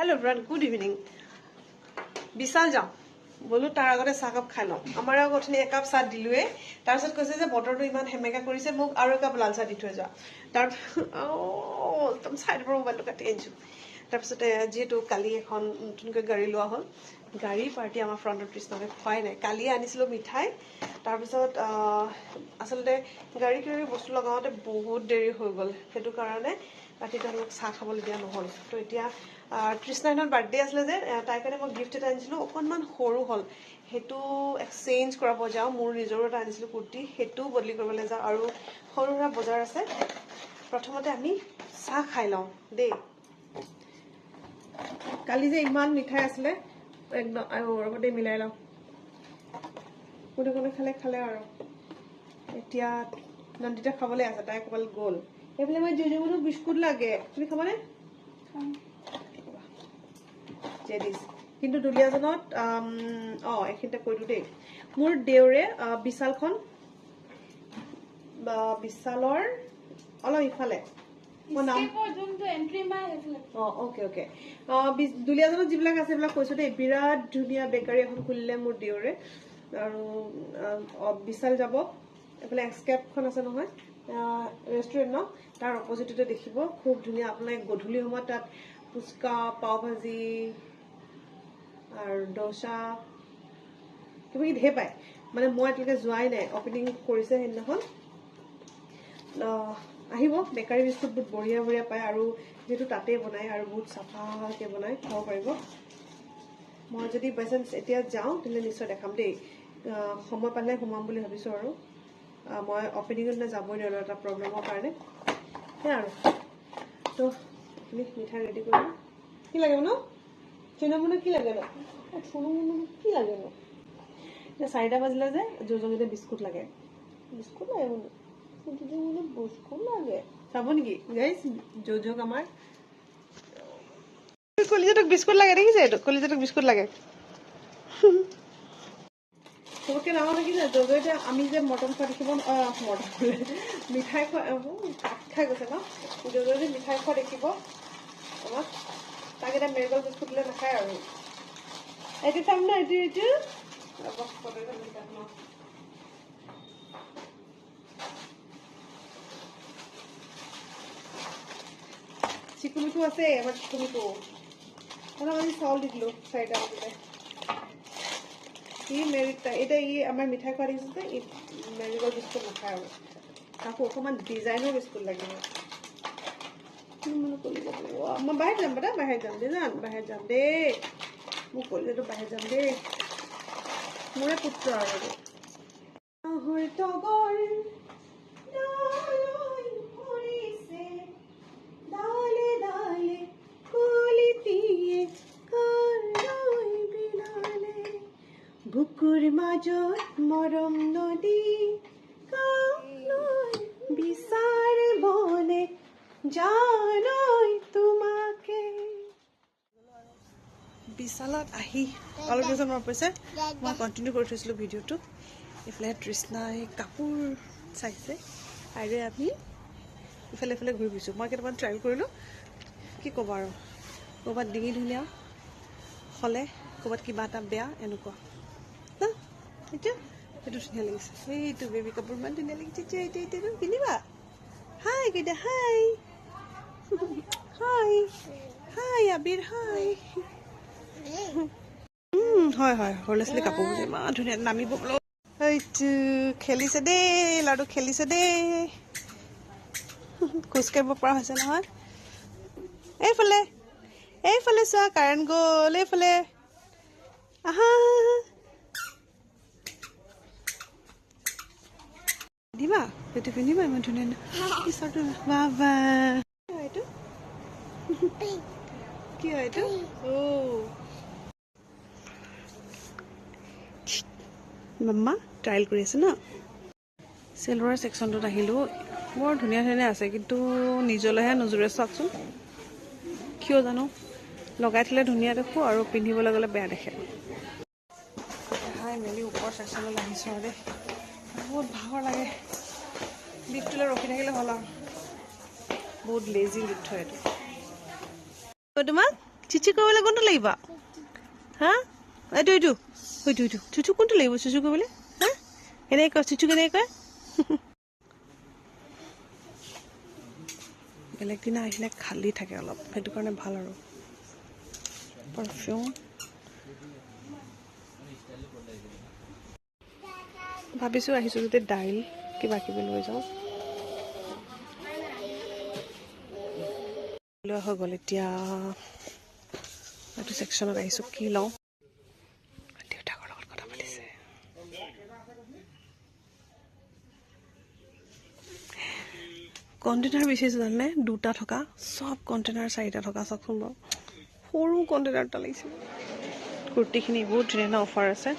Hello ব্ৰান good evening বিশাল যাওঁ বোলো তাৰ আগতে চাহকাপ খাই লওঁ। আমাৰ অথনি একাপ চাহ দিলোৱে তাৰপিছত কৈছে যে বতৰটো ইমান সেমেকা কৰিছে মোক আৰু একাপ লাল চাহ দি থৈ যোৱা। তাৰ একদম চাইডৰ পৰা মোবাইলটো কাটি আনিছোঁ। তাৰপিছতে যিহেতু কালি এখন নতুনকৈ গাড়ী লোৱা হ'ল গাড়ী পাৰ্টি আমাৰ ফ্ৰণ্টত কৃষ্ণকে খোৱাই নাই। কালিয়ে আনিছিলোঁ মিঠাই। তাৰপিছত আচলতে গাড়ী কিবি বস্তু লগাওঁতে বহুত দেৰি হৈ গ'ল। সেইটো কাৰণে ৰাতি তেওঁলোকক চাহ খাবলৈ দিয়া নহ'ল। তো এতিয়া আহ, তৃষ্ণাহঁতৰ বাৰ্থডে আছিলে যে তাইৰ কাৰণে মই গিফ্ট এটা আনিছিলোঁ। অকণমান সৰু হ'ল। সেইটো এক্সচেঞ্জ কৰাব যাওঁ। মোৰ নিজৰো এটা আনিছিলোঁ কুৰ্তি। সেইটোও বদলি কৰিবলৈ যাওঁ। আৰু সৰু সুৰা বজাৰ আছে। প্ৰথমতে আমি চাহ খাই লওঁ। দেই। কালি যে ইমান মিঠাই আছিলে একদম আৰু ৰ'বতে মিলাই লওঁ। কোনে কোনে খালে খালে আৰু। এতিয়া নন্দিতা খাবলৈ আছে। তাই ক'ৰবালৈ গ'ল। এইফালে মই জেজুমনো বিস্কুট লাগে। তুমি খাবানে? কিন্তু দুলীয়াজনত অঁ এইখিনিতে কৈ দিওঁ দেই। মোৰ দেউৰে বিশালখন বিশালৰ অলপ ইফালে। Okay okay. দুলীয়াজনত যিবিলাক আছে সেইবিলাক কৈছোঁ দেই। বিৰাট ধুনীয়া বেকাৰী এখন খুলিলে মোৰ দেউৰে। আৰু বিশাল যাব। এইফালে এক্সকেপখন আছে নহয়। ৰেষ্টুৰেণ্ট ন? তাৰ অপজিটতে দেখিব। খুব ধুনীয়া আপোনালোকে গধূলি সময়ত তাত ফুচকা পাও ভাজি আৰু দোচা কিবা কিবি ঢেৰ পায়। মানে মই এতিয়ালৈকে যোৱাই নাই। অপেনিং কৰিছে সেইদিনাখন। আহ, আহিব। বেকাৰী বিস্কুট বহুত বঢ়িয়া বঢ়িয়া পায়। আৰু যিহেতু তাতেই বনায় আৰু বহুত চাফাকৈ বনায় খাব পাৰিব। মই যদি বাইচান্স এতিয়া যাওঁ তেন্তে নিশ্চয় দেখাম দেই। সময় পালে সোমাম বুলি ভাবিছোঁ আৰু। মই অপেনিঙত দিনা যাবই নোৱাৰো এটা প্ৰব্লেমৰ কাৰণে। সেয়াই আৰু। তো এইখিনি মিঠাই ৰেডি কৰিলোঁ কি লাগে ন? চিনামুনা কি লাগে ন? চিনামুনা কি লাগে ন? এতিয়া চাৰিটা বাজিলে যে বিস্কুট লাগে। বিস্কুট লাগে মানে বিস্কুট লাগে। আমাৰ। কলিজাটোক বিস্কুট লাগে দেখিছে? এইটো কলিজাটোক বিস্কুট লাগে। চবতকে ডাঙৰ দেখিছে যোজো এতিয়া আমি যে মটন খোৱা দেখিব ন- মটন। মিঠাই খোৱা কাট খাই গৈছে ন যোজো যে মিঠাই খোৱা দেখিব আমাক তাক এতিয়া মেৰিগল বিস্কুট দিলে নাখায় আৰু এইটো চাম ন, এইটো এইটো ন। চিকুমিকু আছে, আমাৰ চিকুমিকু মানে আমি চাউল দি দিলোঁ, চাৰিটা বজাতে ই মেৰি এতিয়া ই আমাৰ মিঠাই খোৱা দেখিছে যে ই মেৰিগল বিস্কুট নাখায় আৰু তাকো অকণমান ডিজাইনৰ বিস্কুট লাগিব কি মানে কলি যাব লাগিব অ, মই বাহিৰত যাম দাদা বাহিৰত যাম দেই জান বাহিৰত যাম দেই মোক কলিজাটো বাহিৰত যাম দেই মোৰে পুত্ৰ আৰু এইটো। আহোৰ বুকুৰ মাজত মৰম নদী কালৈ বিচাৰিবলে জানৈ তোমাকে বিশালত আহি অলপ পিছত মনত পৰিছে মই কণ্টিনিউ কৰি থৈছিলোঁ ভিডিঅ'টো। এইফালে তৃষ্ণাই কাপোৰ চাইছে আৰু আমি ইফালে ইফালে ঘূৰি ফুৰিছোঁ। মই কেইটামান ট্ৰাইল কৰিলোঁ। কি ক'ব আৰু? ক'ৰবাত ডিঙি ধুনীয়া হ'লে ক'ৰবাত কিবা এটা বেয়া এনেকুৱা। এতিয়া সেইটো ধুনীয়া লাগিছে সেইটো বেবী কাপোৰ ইমান ধুনীয়া লাগিছে এতিয়া এতিয়া এতিয়া পিন্ধিবা হাই কেইটা হাই হাই হাই আবিৰ হাই হয় হয় সৰু ল'ৰা ছোৱালী কাপোৰবোৰ যে ইমান ধুনীয়া নামিব বোলো এইটো খেলিছে দেই ল'ৰাটো খেলিছে দেই খোজকাঢ়িব পৰা হৈছে নহয় এইফালে এইফালে চোৱা কাৰেণ্ট গ'ল এইফালে আহা পিন্ধিবা সেইটো পিন্ধিবা ইমান ধুনীয়া ধুনীয়া। টি চাৰ্টটো বাবা। কি হয় এইটো? কি হয় এইটো? অ' মাম্মা ট্ৰাইল কৰি আছে ন? চিলভাৰ ছেকশ্যনটোত আহিলোঁ। বৰ ধুনীয়া ধুনীয়া আছে কিন্তু নিজলৈহে নোজোৰে চাওকচোন। কিয় জানো? লগাই থ'লে ধুনীয়া দেখোঁ আৰু পিন্ধিবলৈ গ'লে বেয়া দেখে। খাই মেলি ওপৰ ছেকশ্যনত আহিছোঁ আৰু দেই। বহুত ভাগৰ লাগে। লিফ্টলৈ ৰখি থাকিলে হ'ল আৰু। বহুত লেজি লিফ্ট হয় এইটো। তোমাক চিচু কৰিবলৈ কোনটো লাগিব? হা? এইটো এইটো। এইটো এইটো চুচু কোনটো লাগিব? চুচু কৰিবলৈ? হা? কেনেকৈ? কয় চুচু কেনেকৈ? কয় বেলেগ দিনা আহিলে খালী থাকে অলপ। সেইটো কাৰণে ভালো আৰু। পাৰফিউম ভাবিছোঁ আহিছোঁ যদি দাইল কিবা কিবি লৈ যাওঁ। লোৱা হৈ গ'ল এতিয়া। এইটো ছেকশ্যনত আহিছোঁ কি লওঁ? কণ্টেইনাৰ বিচাৰিছোঁ জানে দুটা থকা চব কণ্টেইনাৰ চাৰিটা থকা চাওকচোন বাৰু। সৰু কণ্টেইনাৰ এটা লাগিছিল। কুৰ্তিখিনি বহুত ধুনীয়া ধুনীয়া অফাৰ আছে।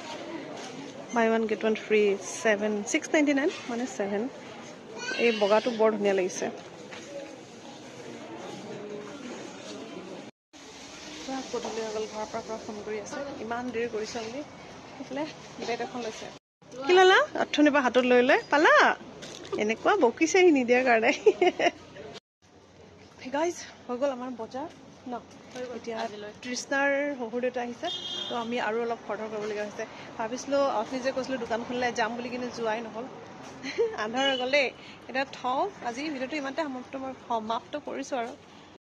Buy one get one free seven six ninety nine মানে ছেভেন এই বগাটো বৰ ধুনীয়া লাগিছে। হৈ গ'ল ঘৰৰ পৰা পৰা ফোন কৰি আছে। ইমান দেৰি কৰিছ বুলি। সেইফালে বেড এখন লৈছে। কি ল'লা? অথনিৰ পৰা হাতত লৈ লৈ পালা? এনেকুৱা বকিছে সি নিদিয়াৰ কাৰণে। গাইজ হৈ গ'ল আমাৰ বজাৰ। ন। এতিয়া তৃষ্ণাৰ শহুৰ দেউতা আহিছে তো আমি আৰু অলপ খৰধৰ কৰিবলগীয়া হৈছে। ভাবিছিলোঁ অথনি যে কৈছিলোঁ দোকানখনলৈ যাম বুলি কিন্তু যোৱাই নহ'ল। আন্ধাৰ হৈ গ'ল দেই। এতিয়া থওঁ আজি ভিডিঅ'টো ইমানতে সমাপ্ত মই সমাপ্ত কৰিছোঁ আৰু।